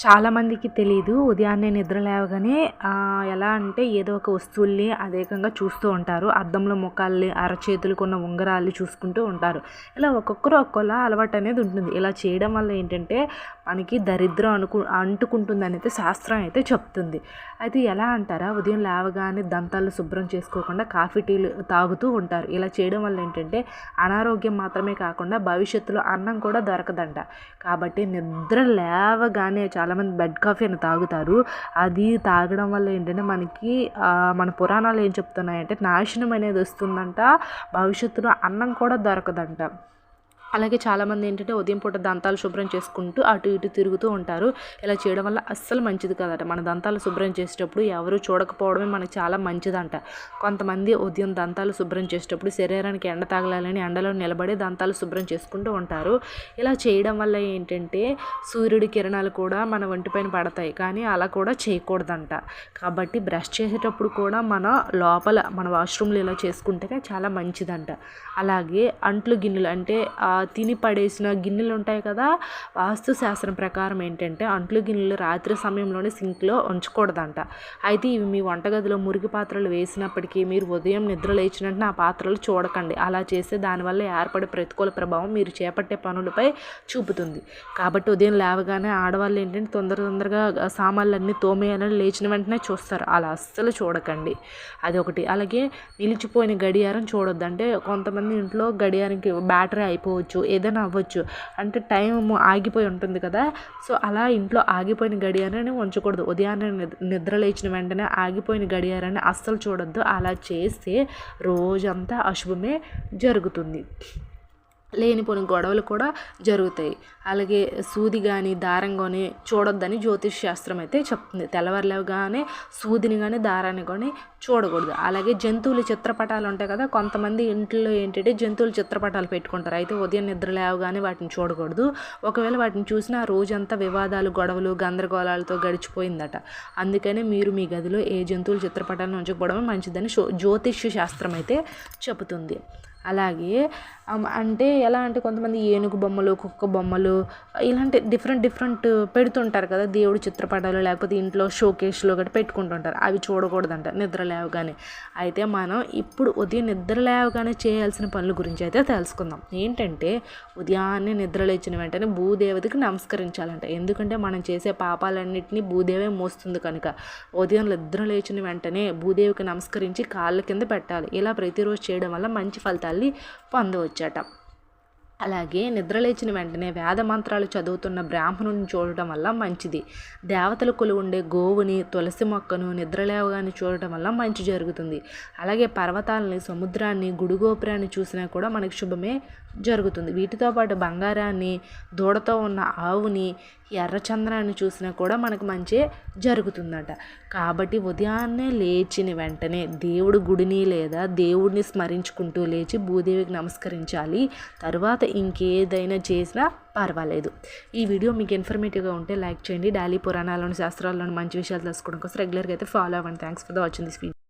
చాలామందికి తెలియదు ఉదయాన్నే నిద్ర లేవగానే ఎలా అంటే ఏదో ఒక వస్తువుల్ని అదేకంగా చూస్తూ ఉంటారు. అద్దంలో ముఖాల్ని అరచేతులకు ఉన్న ఉంగరాల్ని చూసుకుంటూ ఉంటారు. ఇలా ఒక్కొక్కరు ఒక్కోలా అలవాటు అనేది ఉంటుంది. ఇలా చేయడం వల్ల ఏంటంటే మనకి దరిద్రం అనుకు అంటుకుంటుందని అయితే శాస్త్రం అయితే చెప్తుంది. అయితే ఎలా అంటారా? ఉదయం లేవగానే దంతాలు శుభ్రం చేసుకోకుండా కాఫీ టీలు తాగుతూ ఉంటారు. ఇలా చేయడం వల్ల ఏంటంటే అనారోగ్యం మాత్రమే కాకుండా భవిష్యత్తులో అన్నం కూడా దొరకదంట. కాబట్టి నిద్ర లేవగానే చాలామంది బెడ్ కాఫీ అని తాగుతారు. అది తాగడం వల్ల ఏంటంటే మనకి మన పురాణాలు ఏం చెప్తున్నాయంటే నాశనం అనేది వస్తుందంట. భవిష్యత్తులో అన్నం కూడా దొరకదంట. అలాగే చాలామంది ఏంటంటే ఉదయం పూట దంతాలు శుభ్రం చేసుకుంటూ అటు ఇటు తిరుగుతూ ఉంటారు. ఇలా చేయడం వల్ల అస్సలు మంచిది కదట. మన దంతాలు శుభ్రం చేసేటప్పుడు ఎవరు చూడకపోవడమే మనకు చాలా మంచిదంట. కొంతమంది ఉదయం దంతాలు శుభ్రం చేసేటప్పుడు శరీరానికి ఎండ తాగలాలని ఎండలో నిలబడి దంతాలు శుభ్రం చేసుకుంటూ ఉంటారు. ఇలా చేయడం వల్ల ఏంటంటే సూర్యుడి కిరణాలు కూడా మన ఒంటిపైన పడతాయి. కానీ అలా కూడా చేయకూడదంట. కాబట్టి బ్రష్ చేసేటప్పుడు కూడా మన లోపల మన వాష్రూమ్లో ఇలా చేసుకుంటేనే చాలా మంచిదంట. అలాగే అంట్లు గిన్నెలు అంటే తిని పడేసిన గిన్నెలు ఉంటాయి కదా వాస్తు శాస్త్రం ప్రకారం ఏంటంటే అంట్లు గిన్నెలు రాత్రి సమయంలోనే సింక్లో ఉంచకూడదంట. అయితే ఇవి మీ వంటగదిలో మురికి పాత్రలు వేసినప్పటికీ మీరు ఉదయం నిద్ర లేచిన వెంటనే ఆ పాత్రలు చూడకండి. అలా చేస్తే దానివల్ల ఏర్పడే ప్రతికూల ప్రభావం మీరు చేపట్టే పనులపై చూపుతుంది. కాబట్టి ఉదయం లేవగానే ఆడవాళ్ళు ఏంటంటే తొందర తొందరగా సామాన్లన్నీ తోమేయాలని లేచిన వెంటనే చూస్తారు. అలా అస్సలు చూడకండి. అది ఒకటి. అలాగే నిలిచిపోయిన గడియారం చూడొద్దు. అంటే కొంతమంది ఇంట్లో గడియారంకి బ్యాటరీ అయిపోవచ్చు. అవ్వచ్చు ఏదైనా అవ్వచ్చు. అంటే టైం ఆగిపోయి ఉంటుంది కదా. సో అలా ఇంట్లో ఆగిపోయిన గడియారాన్ని ఉంచకూడదు. ఉదయాన్నే నిద్ర లేచిన వెంటనే ఆగిపోయిన గడియారాన్ని అస్సలు చూడొద్దు. అలా చేస్తే రోజంతా అశుభమే జరుగుతుంది. లేనిపోని గొడవలు కూడా జరుగుతాయి. అలాగే సూది కానీ దారం కానీ చూడొద్దని జ్యోతిష్ శాస్త్రం అయితే చెప్తుంది. తెల్లవారులేవగానే సూదిని కానీ దారాన్ని కానీ చూడకూడదు. అలాగే జంతువుల చిత్రపటాలు ఉంటాయి కదా కొంతమంది ఇంట్లో ఏంటంటే జంతువుల చిత్రపటాలు పెట్టుకుంటారు. అయితే ఉదయం నిద్ర లేవగానే వాటిని చూడకూడదు. ఒకవేళ వాటిని చూసినా రోజంతా వివాదాలు గొడవలు గందరగోళాలతో గడిచిపోయిందట. అందుకనే మీరు మీ గదిలో ఏ జంతువుల చిత్రపటాలను ఉంచకపోవడమే మంచిదని జ్యోతిష్య శాస్త్రం అయితే చెబుతుంది. అలాగే అంటే ఎలా అంటే కొంతమంది ఏనుగు బొమ్మలు కుక్క బొమ్మలు ఇలాంటి డిఫరెంట్ డిఫరెంట్ పెడుతుంటారు కదా దేవుడి చిత్రపటాలు లేకపోతే ఇంట్లో షోకేస్లో గట్రా పెట్టుకుంటుంటారు. అవి చూడకూడదంట నిద్ర లేవగానే. అయితే మనం ఇప్పుడు ఉదయం నిద్ర లేవగానే చేయాల్సిన పనుల గురించి అయితే తెలుసుకుందాం. ఏంటంటే ఉదయాన్నే నిద్ర లేచిన వెంటనే భూదేవతకి నమస్కరించాలంట. ఎందుకంటే మనం చేసే పాపాలన్నింటినీ భూదేవే మోస్తుంది కనుక. ఉదయం నిద్ర లేచిన వెంటనే భూదేవికి నమస్కరించి కాళ్ళ కింద పెట్టాలి. ఇలా ప్రతిరోజు చేయడం వల్ల మంచి ఫలితాలు ఫలితాల్ని పొందవచ్చట. అలాగే నిద్రలేచిన వెంటనే వేద మంత్రాలు చదువుతున్న బ్రాహ్మణుని చూడటం వల్ల మంచిది. దేవతలు ఉండే గోవుని తులసి మొక్కను నిద్రలేవగాని చూడటం వల్ల మంచి జరుగుతుంది. అలాగే పర్వతాలని సముద్రాన్ని గుడిగోపురాన్ని చూసినా కూడా మనకి శుభమే జరుగుతుంది. వీటితో పాటు బంగారాన్ని దూడతో ఉన్న ఆవుని ఎర్రచంద్రాన్ని చూసినా కూడా మనకు మంచి జరుగుతుందట. కాబట్టి ఉదయాన్నే లేచిన వెంటనే దేవుడు గుడిని లేదా దేవుడిని స్మరించుకుంటూ లేచి భూదేవికి నమస్కరించాలి. తరువాత తర్వాత ఇంకేదైనా చేసినా పర్వాలేదు. ఈ వీడియో మీకు ఇన్ఫర్మేటివ్గా ఉంటే లైక్ చేయండి. డైలీ పురాణాలను శాస్త్రాలను మంచి విషయాలు తెలుసుకోవడం కోసం రెగ్యులర్గా అయితే ఫాలో అవ్వండి. Thanks for the watching this video.